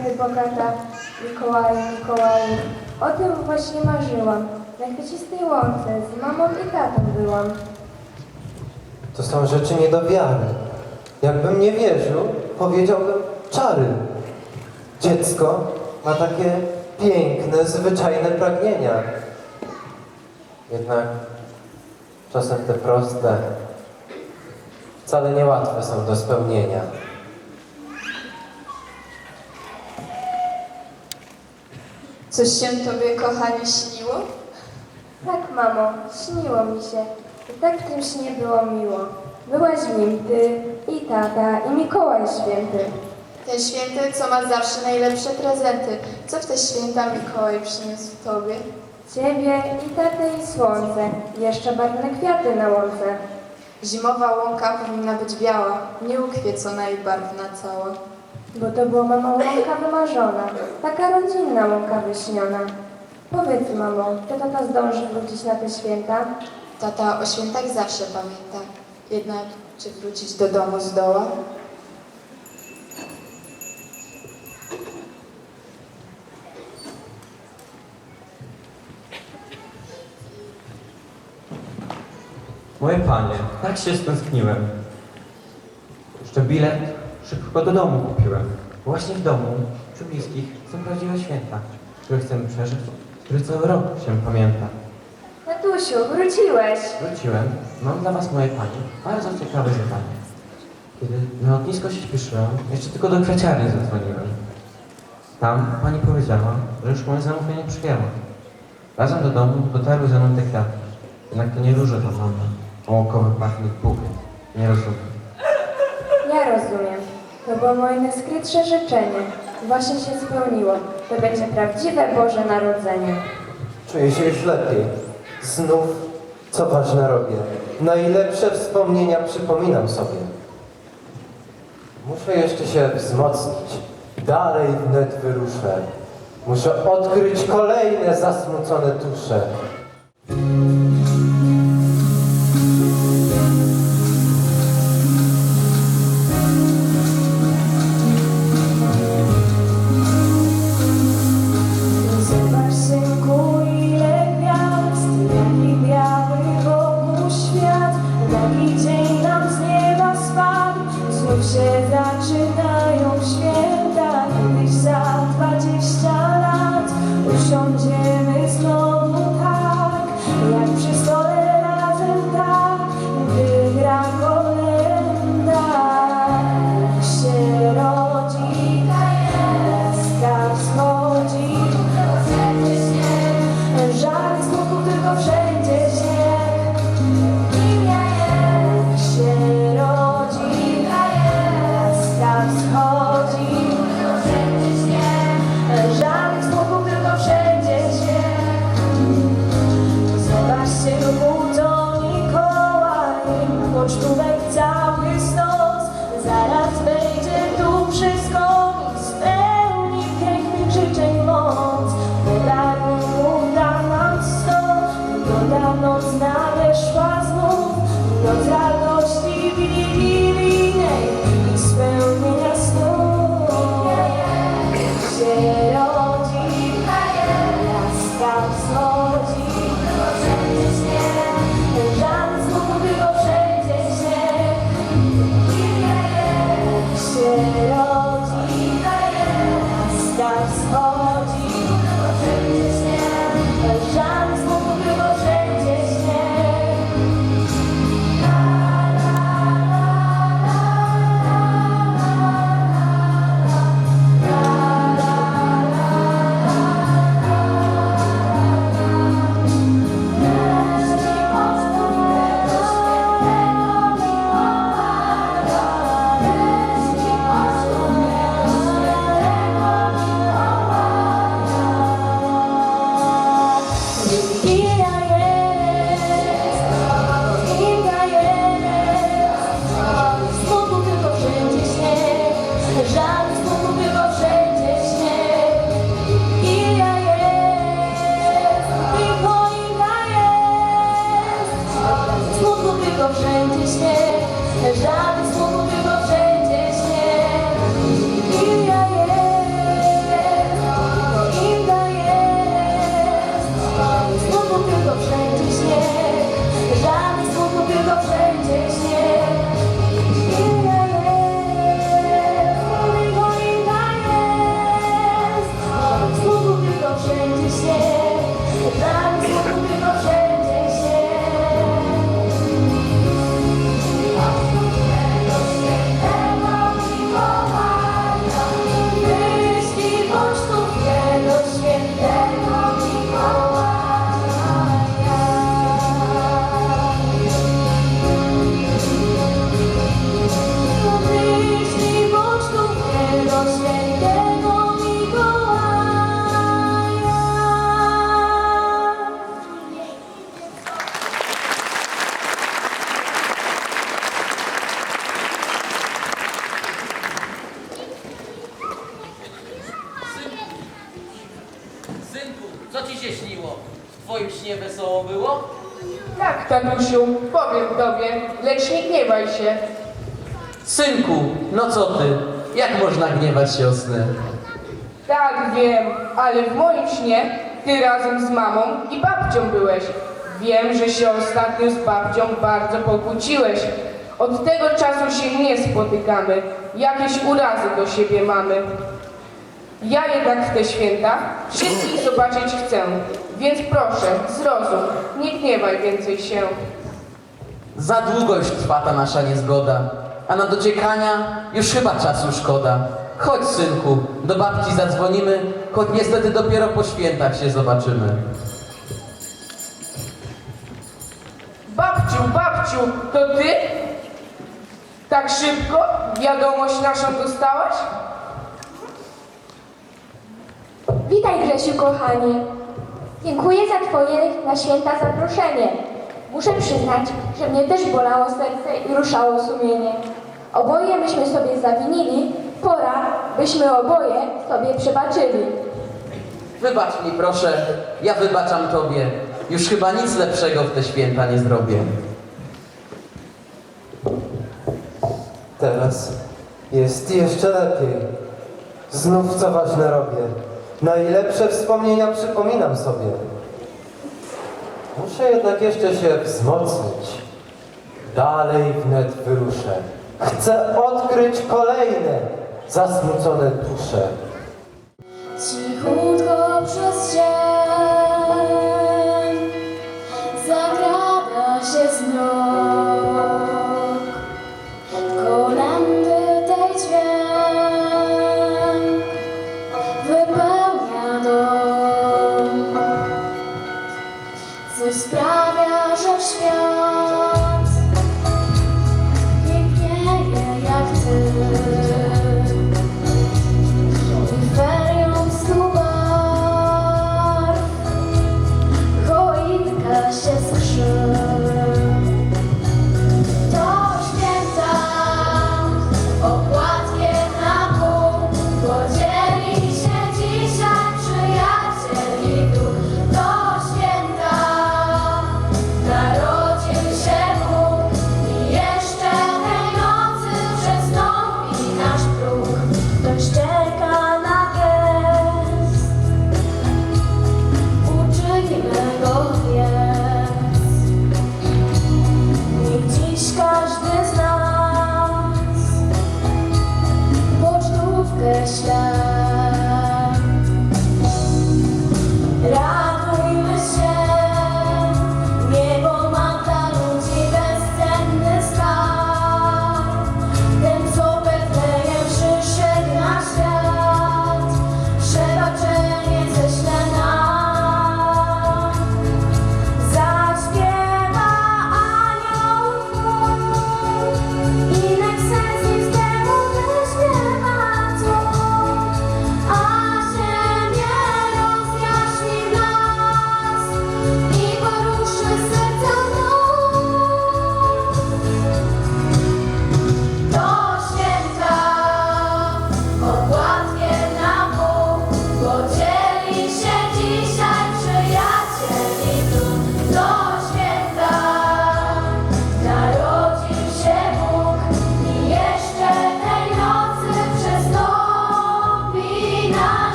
kwiaty bogata. Mikołaju, Mikołaju. O tym właśnie marzyłam. Na kwiecistej łące z mamą i tatą byłam. To są rzeczy nie do wiary. Jakbym nie wierzył, powiedziałbym czary. Dziecko ma takie piękne, zwyczajne pragnienia. Jednak czasem te proste wcale niełatwe są do spełnienia. Coś się tobie, kochanie, śniło? Tak, mamo, śniło mi się. I tak w tym śnie było miło. Byłaś w nim ty i tata i Mikołaj Święty. Ten święty, co ma zawsze najlepsze prezenty. Co w te święta Mikołaj przyniósł tobie? Ciebie i tatę i słońce, jeszcze barwne kwiaty na łące. Zimowa łąka powinna być biała, nieukwiecona i barwna cała. Bo to była mama łąka wymarzona, taka rodzinna łąka wyśniona. Powiedz mamo, czy tata zdąży wrócić na te święta? Tata o świętach zawsze pamięta. Jednak czy wrócić do domu zdoła? Moje panie, tak się stęskniłem. Jeszcze bilet szybko do domu kupiłem. Właśnie w domu, przy bliskich, są prawdziwe święta, które chcemy przeżyć, które cały rok się pamięta. Tatusiu, wróciłeś! Wróciłem, mam dla was, moje panie, bardzo ciekawe zadanie. Kiedy na lotnisko się śpieszyłem, jeszcze tylko do kwiaciarni zadzwoniłem. Tam pani powiedziała, że już moje zamówienie przyjęła. Razem do domu dotarły ze mną te kwiaty. Jednak to nie róże to mama, a łąkowy pachnik bukiet. Nie rozumiem. Ja rozumiem. To było moje najskrytsze życzenie. Właśnie się spełniło. To będzie prawdziwe Boże Narodzenie. Czuję się już lepiej. Znów, co ważne robię. Najlepsze wspomnienia przypominam sobie. Muszę jeszcze się wzmocnić. Dalej wnet wyruszę. Muszę odkryć kolejne zasmucone dusze. Gniewać się o sny? Tak, wiem, ale w moim śnie ty razem z mamą i babcią byłeś. Wiem, że się ostatnio z babcią bardzo pokłóciłeś. Od tego czasu się nie spotykamy. Jakieś urazy do siebie mamy. Ja jednak w te święta wszystkich zobaczyć chcę. Więc proszę, zrozum, nie gniewaj więcej się. Za długo już trwa ta nasza niezgoda, a na dociekania już chyba czasu szkoda. Chodź, synku, do babci zadzwonimy, choć niestety dopiero po świętach się zobaczymy. Babciu, babciu, to ty? Tak szybko wiadomość naszą dostałaś? Witaj Grzesiu kochanie. Dziękuję za twoje na święta zaproszenie. Muszę przyznać, że mnie też bolało serce i ruszało sumienie. Oboje myśmy sobie zawinili, pora, byśmy oboje sobie przebaczyli. Wybacz mi, proszę, ja wybaczam tobie. Już chyba nic lepszego w te święta nie zrobię. Teraz jest jeszcze lepiej. Znów co ważne robię. Najlepsze wspomnienia przypominam sobie. Muszę jednak jeszcze się wzmocnić. Dalej wnet wyruszę. Chcę odkryć kolejne zasmucone dusze.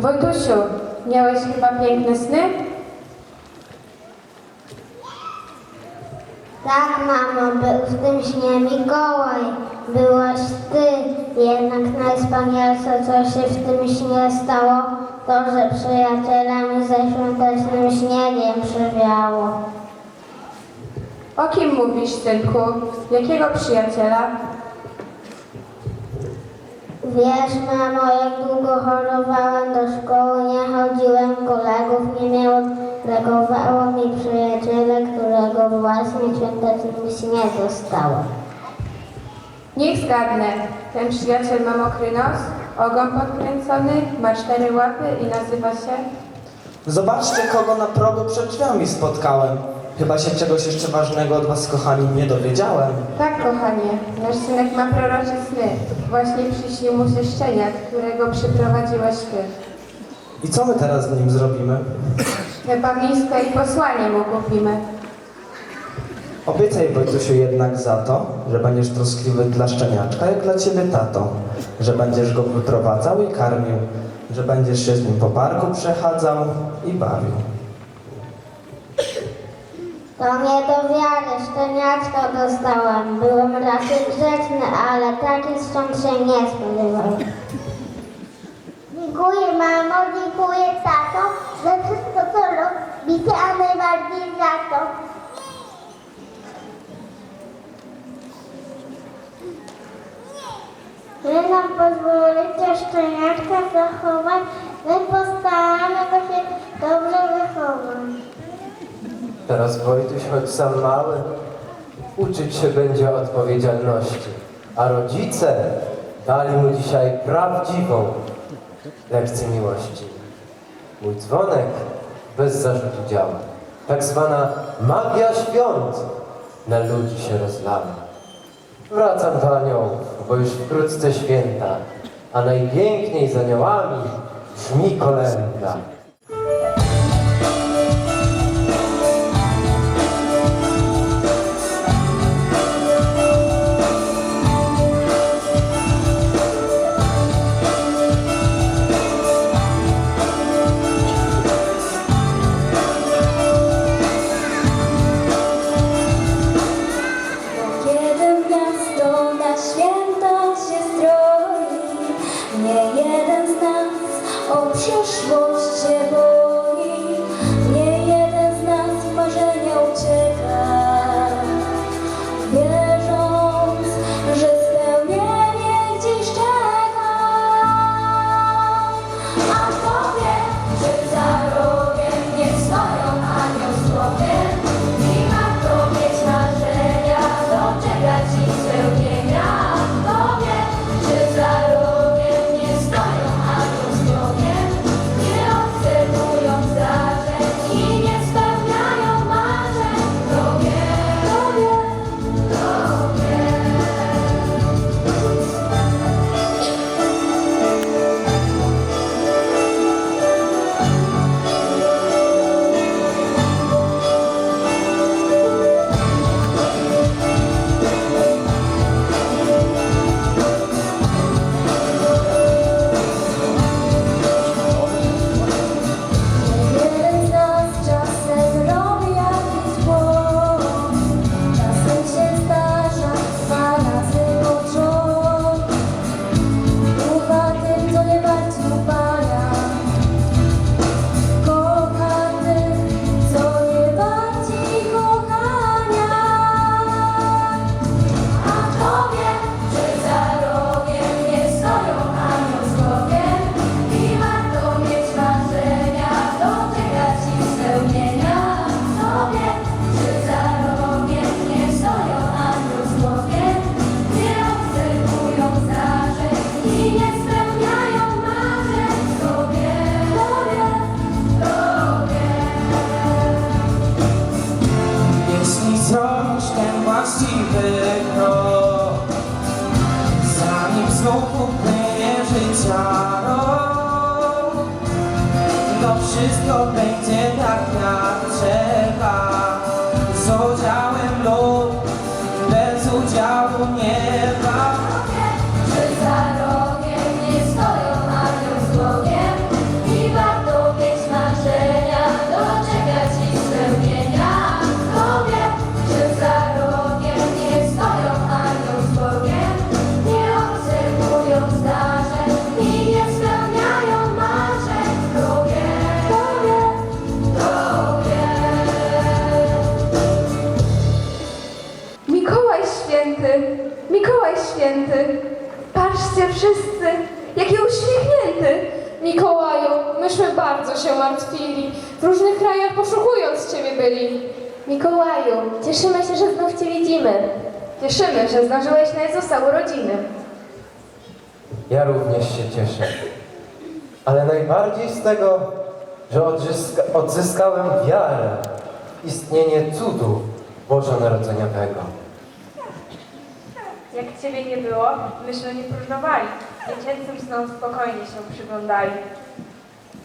Wojtusiu, miałeś chyba piękne sny? Tak, mamo, był w tym śnie Mikołaj. Byłaś ty. Jednak najwspanialsze, co się w tym śnie stało, to, że przyjacielami ze świątecznym śniegiem przywiało. O kim mówisz, synku? Jakiego przyjaciela? Wiesz, mamo, jak długo chorowałem do szkoły, nie chodziłem, kolegów nie miałem, legowało mi przyjaciele, którego właśnie świątecznym śnie dostałem. Niech zgadnę. Ten przyjaciel ma mokry nos, ogon podkręcony, ma cztery łapy i nazywa się... Zobaczcie, kogo na progu przed drzwiami spotkałem. Chyba się czegoś jeszcze ważnego od was, kochani, nie dowiedziałem. Tak, kochanie, nasz synek ma prorocze sny. Właśnie przyśnił mu się szczeniak, którego przyprowadziłeś ty. I co my teraz z nim zrobimy? Chyba miskę i posłanie mu kupimy. Obiecaj, Wojtusiu, jednak za to, że będziesz troskliwy dla szczeniaczka, jak dla ciebie tato. Że będziesz go wyprowadzał i karmił. Że będziesz się z nim po parku przechadzał i bawił. To nie do wiary, szczeniaczka dostałem. Byłem raczej grzeczny, ale taki stąd się nie spodziewałem. Dziękuję mamo, dziękuję tato za wszystko co robicie, a najbardziej za to. Wy nam pozwolicie szczeniaczka zachować, my postaramy go się dobrze wychować. Teraz Wojtuś, choć sam mały, uczyć się będzie odpowiedzialności. A rodzice dali mu dzisiaj prawdziwą lekcję miłości. Mój dzwonek bez zarzutu działa. Tak zwana magia świąt na ludzi się rozlała. Wracam do aniołów, bo już wkrótce święta, a najpiękniej z aniołami brzmi kolęda. Mikołaju, cieszymy się, że znów Cię widzimy. Cieszymy, że zdążyłeś na Jezusa urodziny. Ja również się cieszę. Ale najbardziej z tego, że odzyska, odzyskałem wiarę w istnienie cudu bożonarodzeniowego. Jak Ciebie nie było, myśmy nie próżnowali. Dziecięcym snom spokojnie się przyglądali.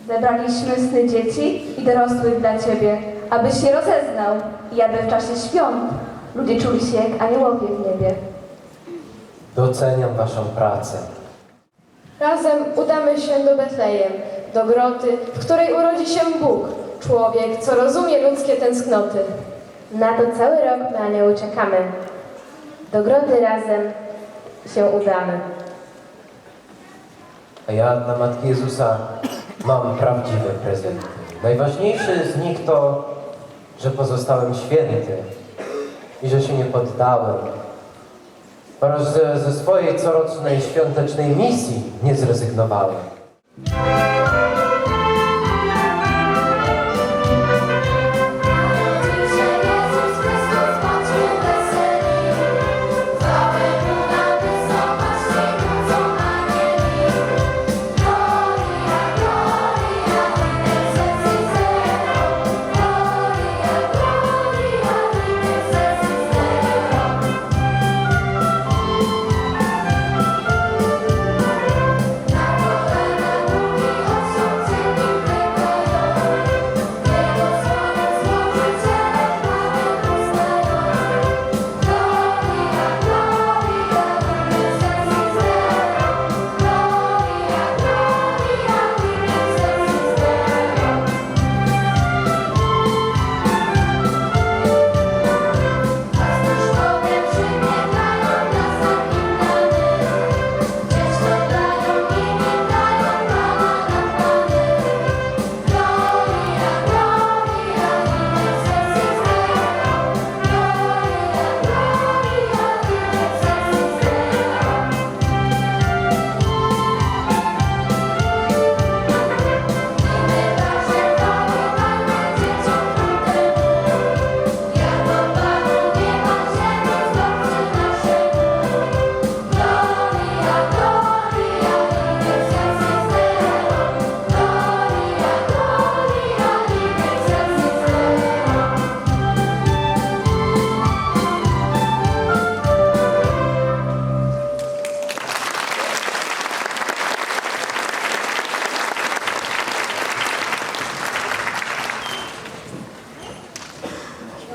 Zebraliśmy sny dzieci i dorosłych dla Ciebie, abyś się rozeznał i aby w czasie świąt ludzie czuli się jak aniołowie w niebie. Doceniam Waszą pracę. Razem udamy się do Betlejem, do groty, w której urodzi się Bóg, człowiek, co rozumie ludzkie tęsknoty. Na to cały rok my anioły czekamy. Do groty razem się udamy. A ja dla Matki Jezusa mam prawdziwe prezenty. Najważniejszy z nich to, że pozostałem święty i że się nie poddałem oraz że ze swojej corocznej świątecznej misji nie zrezygnowałem.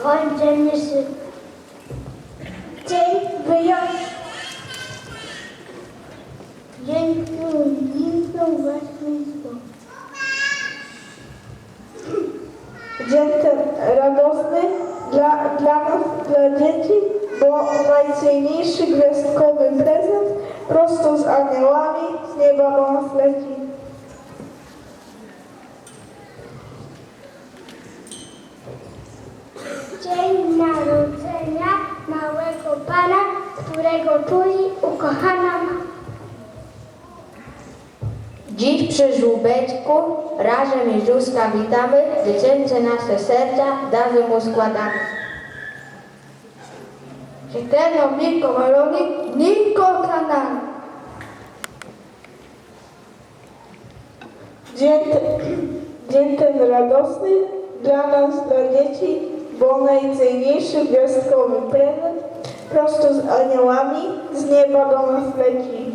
Kończymy się. Dzień wyjątku. Dzień, który zniknął własnictwo. Dzień ten radosny dla, dla nas, dla dzieci, bo najcenniejszy gwiazdkowy prezent prosto z aniołami z nieba do nas leci. Którego czuli ukochana ma. Dziś przy żółbeczku razem Jezuska witamy, dziecięce nasze serca dawy Mu składamy. Eterno Mikołajowi, Niko Kanał. Dzień ten, dzień ten radosny dla nas, dla dzieci, bo najcenniejszy gwiazdkowy prezent prosto z aniołami z nieba do nas leci.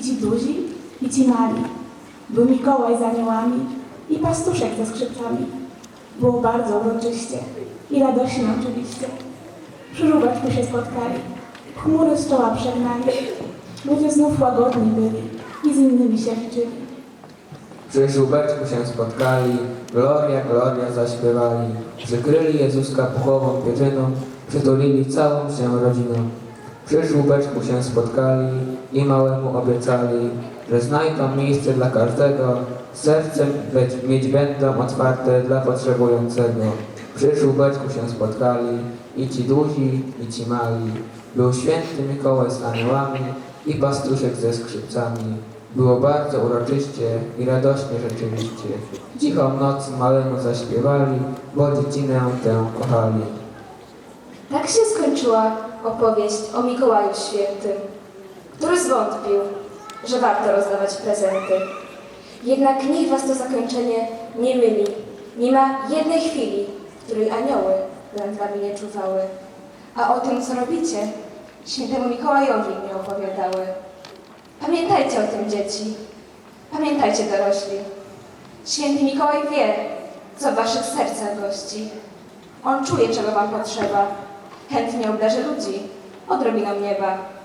Ci duzi, i ci mali. Był Mikołaj z aniołami i pastuszek ze skrzypcami. Było bardzo uroczyście i radośnie oczywiście. Przy się spotkali, chmury z czoła przegnali. Ludzie znów łagodni byli i z innymi się liczyli. Przy żółbeczku się spotkali, gloria, gloria zaśpiewali, przykryli Jezuska puchową pieczyną, przytulili całą się rodziną. Przy żółbeczku się spotkali i małemu obiecali, że znajdą miejsce dla każdego, sercem być, mieć będą otwarte dla potrzebującego. Przy żółbeczku się spotkali i ci duzi, i ci mali. Był święty Mikołaj z aniołami i pastuszek ze skrzypcami. Było bardzo uroczyście i radośnie rzeczywiście. Cichą noc małemu zaśpiewali, bo dziecinę tę kochali. Tak się skończyła opowieść o Mikołaju Świętym, który zwątpił, że warto rozdawać prezenty. Jednak niech was to zakończenie nie myli. Nie ma jednej chwili, w której anioły nad wami nie czuwały. A o tym, co robicie, świętemu Mikołajowi nie opowiadały. Pamiętajcie o tym, dzieci. Pamiętajcie, dorośli. Święty Mikołaj wie, co w waszych sercach gości. On czuje, czego wam potrzeba. Chętnie obdarzy ludzi odrobiną nieba.